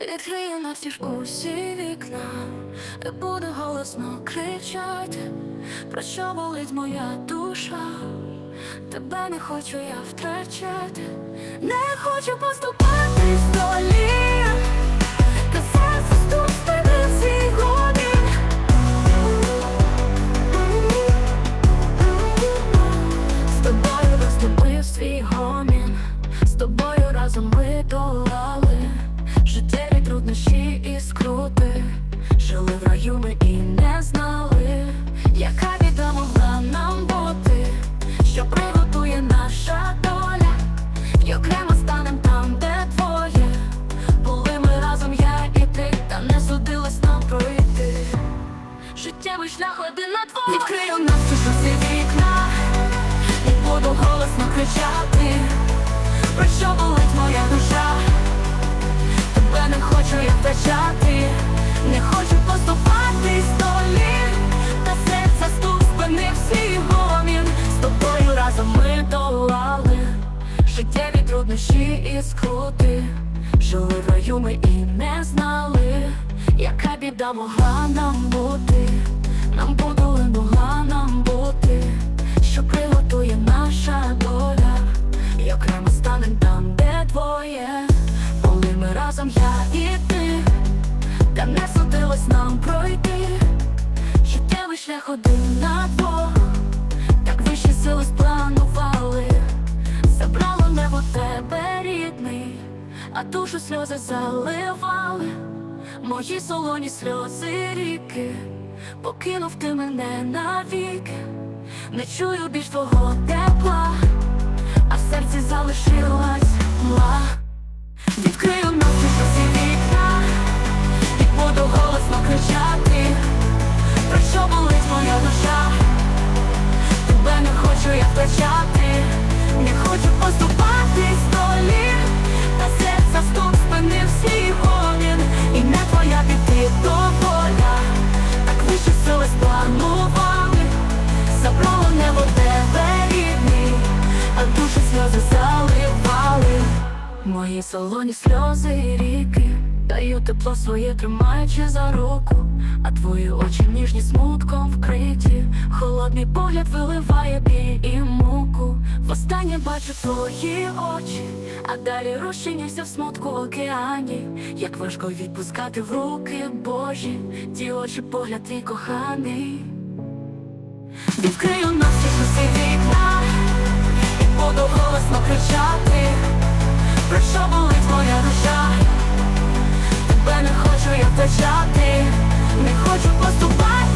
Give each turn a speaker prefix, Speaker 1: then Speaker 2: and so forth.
Speaker 1: Відкрию настіж усі вікна, і буду голосно кричати, про що болить моя душа, тебе не хочу я втрачати, не хочу поступати в раю ми і не знали, яка біда могла нам бути, що приготує наша доля, і окремо станем там, де твоє. Були ми разом, я і ти, та не судилось нам пройти. Життєвий шлях один на двох. Відкрию навстіж усі вікна І буду голосно кричати. Про що болить моя душа? Тебе не хочу я втрачати Та серця стук свій гомін. З тобою разом ми долали Життєві труднощі і скрути. Жили в раю ми і не знали Яка біда могла нам бути не судилось нам пройти. Життєвий шлях один на двох. Так вищі сили спланували. Забрало небо тебе рідний, а душу сльози заливали, мої солоні сльози ріки, покинув ти мене навіки, не чую більш твого тепла, а в серці залишилась мла. Відкрию мої солоні сльози і ріки. Даю тепло своє, тримаючи за руку, а твої очі ніжні смутком вкриті, холодний погляд виливає біль і муку. Востаннє бачу твої очі, а далі розчиняйся в смутку океані, як важко відпускати в руки Божі, ті очі погляд твій коханий. Відкрию навстіж усі вікна, і буду голосно кричати, про що болить моя душа. Тебе не хочу я втрачати, не хочу поступати